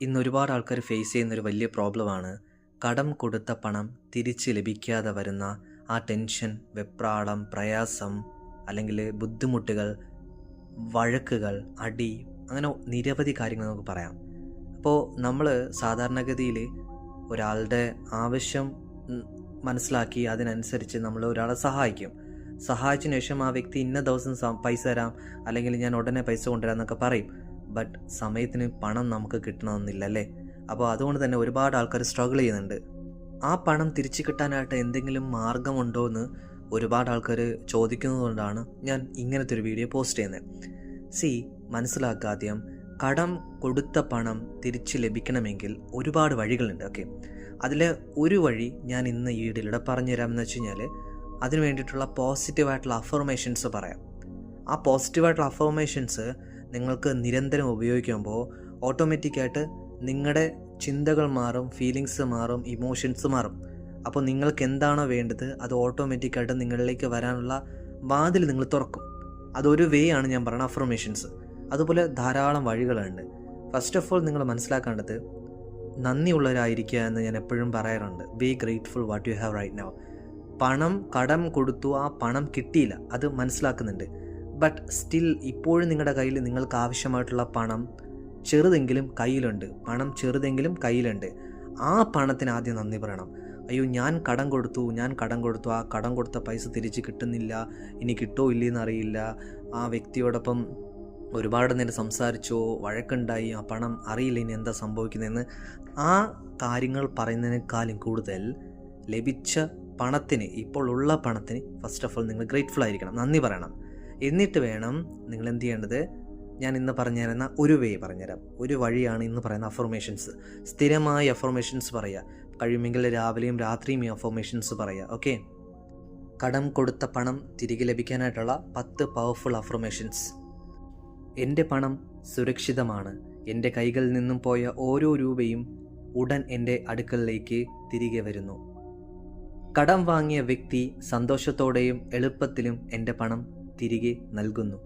ഇന്ന് ഒരുപാട് ആൾക്കാർ ഫേസ് ചെയ്യുന്ന ഒരു വലിയ പ്രോബ്ലമാണ് കടം കൊടുത്ത പണം തിരിച്ച് ലഭിക്കാതെ വരുന്ന ആ ടെൻഷൻ വെപ്രാളം പ്രയാസം അല്ലെങ്കിൽ ബുദ്ധിമുട്ടുകൾ വഴക്കുകൾ അടി അങ്ങനെ നിരവധി കാര്യങ്ങൾ നമുക്ക് പറയാം. അപ്പോൾ നമ്മൾ സാധാരണഗതിയിൽ ഒരാളുടെ ആവശ്യം മനസ്സിലാക്കി അതിനനുസരിച്ച് നമ്മൾ ഒരാളെ സഹായിക്കും. സഹായിച്ചതിന് ശേഷം ആ വ്യക്തി ഇന്ന ദിവസം പൈസ തരാം അല്ലെങ്കിൽ ഞാൻ ഉടനെ പൈസ കൊണ്ടുവരാം എന്നൊക്കെ പറയും. ബട്ട് സമയത്തിന് പണം നമുക്ക് കിട്ടണമെന്നില്ല അല്ലേ അപ്പോൾ അതുകൊണ്ട് തന്നെ ഒരുപാട് ആൾക്കാർ സ്ട്രഗിൾ ചെയ്യുന്നുണ്ട്. ആ പണം തിരിച്ചു കിട്ടാനായിട്ട് എന്തെങ്കിലും മാർഗമുണ്ടോ എന്ന് ഒരുപാട് ആൾക്കാർ ചോദിക്കുന്നതുകൊണ്ടാണ് ഞാൻ ഇങ്ങനത്തെ ഒരു വീഡിയോ പോസ്റ്റ് ചെയ്യുന്നത്. സി മനസ്സിലാക്കുക ആദ്യം. കടം കൊടുത്ത പണം തിരിച്ച് ലഭിക്കണമെങ്കിൽ ഒരുപാട് വഴികളുണ്ട് ഓക്കെ അതിൽ ഒരു വഴി ഞാൻ ഇന്ന് ഈ വീഡിയോയിലൂടെ പറഞ്ഞു തരാമെന്ന് വെച്ച് കഴിഞ്ഞാൽ അതിന് വേണ്ടിയിട്ടുള്ള പോസിറ്റീവായിട്ടുള്ള അഫർമേഷൻസ് പറയാം. ആ പോസിറ്റീവായിട്ടുള്ള അഫർമേഷൻസ് നിങ്ങൾക്ക് നിരന്തരം ഉപയോഗിക്കുമ്പോൾ ഓട്ടോമാറ്റിക്കായിട്ട് നിങ്ങളുടെ ചിന്തകൾ മാറും ഫീലിങ്സ് മാറും ഇമോഷൻസ് മാറും. അപ്പോൾ നിങ്ങൾക്ക് എന്താണോ വേണ്ടത് അത് ഓട്ടോമാറ്റിക്കായിട്ട് നിങ്ങളിലേക്ക് വരാനുള്ള വാതിൽ നിങ്ങൾ തുറക്കും. അതൊരു വേ ആണ് ഞാൻ പറയുന്നത് അഫർമേഷൻസ് അതുപോലെ ധാരാളം വഴികളുണ്ട്. ഫസ്റ്റ് ഓഫ് ഓൾ നിങ്ങൾ മനസ്സിലാക്കേണ്ടത് നന്ദിയുള്ളവരായിരിക്കുക എന്ന് ഞാൻ എപ്പോഴും പറയാറുണ്ട്. Be grateful what you have right now പണം കടം കൊടുത്തു ആ പണം കിട്ടിയില്ല. അത് മനസ്സിലാക്കുന്നുണ്ട്. ബട്ട് സ്റ്റിൽ ഇപ്പോഴും നിങ്ങളുടെ കയ്യിൽ നിങ്ങൾക്ക് ആവശ്യമായിട്ടുള്ള പണം ചെറുതെങ്കിലും കയ്യിലുണ്ട്. പണം ചെറുതെങ്കിലും കയ്യിലുണ്ട്. ആ പണത്തിന് ആദ്യം നന്ദി പറയണം. അയ്യോ ഞാൻ കടം കൊടുത്തു ഞാൻ കടം കൊടുത്തു. ആ കടം കൊടുത്ത പൈസ തിരിച്ച് കിട്ടുന്നില്ല. ഇനി കിട്ടോ ഇല്ലയെന്നറിയില്ല ആ വ്യക്തിയോടൊപ്പം ഒരുപാട് നേരം സംസാരിച്ചോ വഴക്കുണ്ടായി ആ പണം അറിയില്ല ഇനി എന്താ സംഭവിക്കുന്നതെന്ന് ആ കാര്യങ്ങൾ പറയുന്നതിനേക്കാളും കൂടുതൽ ലഭിച്ച പണത്തിന് ഇപ്പോൾ ഉള്ള പണത്തിന് ഫസ്റ്റ് ഓഫ് ഓൾ നിങ്ങൾ ഗ്രേറ്റ്ഫുൾ ആയിരിക്കണം. നന്ദി പറയണം. എന്നിട്ട് വേണം നിങ്ങൾ എന്ത് ചെയ്യേണ്ടത്? ഞാൻ ഇന്ന് പറഞ്ഞു തരുന്ന ഒരു വേ പറഞ്ഞുതരാം. ഒരു വഴിയാണ് ഇന്ന് പറയുന്ന അഫർമേഷൻസ് സ്ഥിരമായി അഫർമേഷൻസ് പറയുക. കഴിയുമെങ്കിൽ രാവിലെയും രാത്രിയും ഈ അഫർമേഷൻസ് പറയുക. ഓക്കെ കടം കൊടുത്ത പണം തിരികെ ലഭിക്കാനായിട്ടുള്ള പത്ത് പവർഫുൾ അഫർമേഷൻസ് എന്റെ പണം സുരക്ഷിതമാണ്. എന്റെ കൈകളിൽ നിന്നും പോയ ഓരോ രൂപയും ഉടൻ എന്റെ അടുക്കളിലേക്ക് തിരികെ വരുന്നു. കടം വാങ്ങിയ വ്യക്തി സന്തോഷത്തോടെയും എളുപ്പത്തിലും എന്റെ പണം തിരികെ നൽകുന്നു.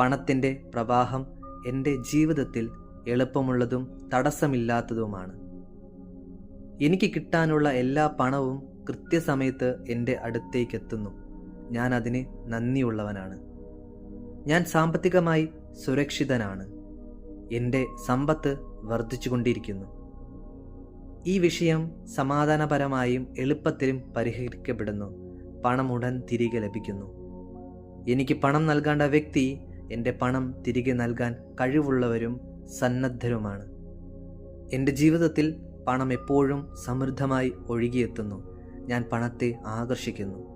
പണത്തിന്റെ പ്രവാഹം എന്റെ ജീവിതത്തിൽ എളുപ്പമുള്ളതും തടസ്സമില്ലാത്തതുമാണ്. എനിക്ക് കിട്ടാനുള്ള എല്ലാ പണവും കൃത്യസമയത്ത് എന്റെ അടുത്തേക്ക് എത്തുന്നു ഞാൻ അതിന് നന്ദിയുള്ളവനാണ്. ഞാൻ സാമ്പത്തികമായി സുരക്ഷിതനാണ്. എന്റെ സമ്പത്ത് വർദ്ധിച്ചുകൊണ്ടിരിക്കുന്നു. ഈ വിഷയം സമാധാനപരമായും എളുപ്പത്തിലും പരിഹരിക്കപ്പെടുന്നു. പണമുടൻ തിരികെ ലഭിക്കുന്നു. എനിക്ക് പണം നൽകേണ്ട വ്യക്തി എന്റെ പണം തിരികെ നൽകാൻ കഴിവുള്ളവരും സന്നദ്ധരുമാണ്. എന്റെ ജീവിതത്തിൽ പണം എപ്പോഴും സമൃദ്ധമായി ഒഴുകിയെത്തുന്നു. ഞാൻ പണത്തെ ആകർഷിക്കുന്നു.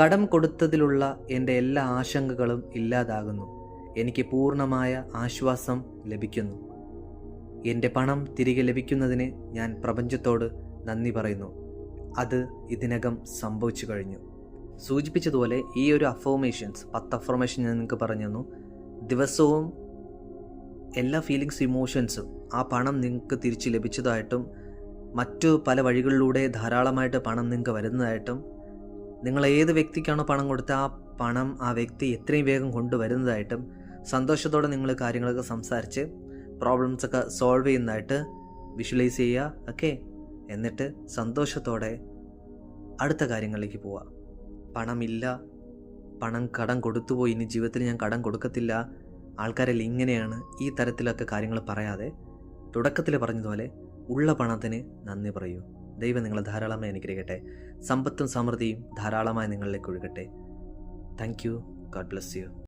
കടം കൊടുത്തതിലുള്ള എന്റെ എല്ലാ ആശങ്കകളും ഇല്ലാതാകുന്നു. എനിക്ക് പൂർണമായ ആശ്വാസം ലഭിക്കുന്നു. എന്റെ പണം തിരികെ ലഭിക്കുന്നതിന് ഞാൻ പ്രപഞ്ചത്തോട് നന്ദി പറയുന്നു. അത് ഇതിനകം സംഭവിച്ചു കഴിഞ്ഞു. സൂചിപ്പിച്ചതുപോലെ ഈ ഒരു അഫോമേഷൻസ് പത്ത് അഫോർമേഷൻ ഞാൻ നിങ്ങൾക്ക് പറഞ്ഞു തന്നു. ദിവസവും എല്ലാ ഫീലിങ്സ് ഇമോഷൻസും ആ പണം നിങ്ങൾക്ക് തിരിച്ച് ലഭിച്ചതായിട്ടും മറ്റു പല വഴികളിലൂടെ ധാരാളമായിട്ട് പണം നിങ്ങൾക്ക് വരുന്നതായിട്ടും നിങ്ങൾ ഏത് വ്യക്തിക്കാണോ പണം കൊടുത്ത ആ പണം ആ വ്യക്തി എത്രയും വേഗം കൊണ്ടുവരുന്നതായിട്ടും സന്തോഷത്തോടെ നിങ്ങൾ കാര്യങ്ങളൊക്കെ സംസാരിച്ച് പ്രോബ്ലംസൊക്കെ സോൾവ് ചെയ്യുന്നതായിട്ട് വിഷ്വലൈസ് ചെയ്യുക ഓക്കെ എന്നിട്ട് സന്തോഷത്തോടെ അടുത്ത കാര്യങ്ങളിലേക്ക് പോവുക. പണമില്ല. പണം കടം കൊടുത്തുപോയി. ഇനി ജീവിതത്തിൽ ഞാൻ കടം കൊടുക്കത്തില്ല. ആൾക്കാരെല്ലാം ഇങ്ങനെയാണ് ഈ തരത്തിലൊക്കെ കാര്യങ്ങൾ പറയാതെ തുടക്കത്തിൽ പറഞ്ഞതുപോലെ ഉള്ള പണത്തിന് നന്ദി പറയൂ. ദൈവം നിങ്ങളെ ധാരാളമായി അനുഗ്രഹിക്കട്ടെ. സമ്പത്തും സമൃദ്ധിയും ധാരാളമായി നിങ്ങളിലേക്ക് ഒഴുകട്ടെ. Thank you God bless you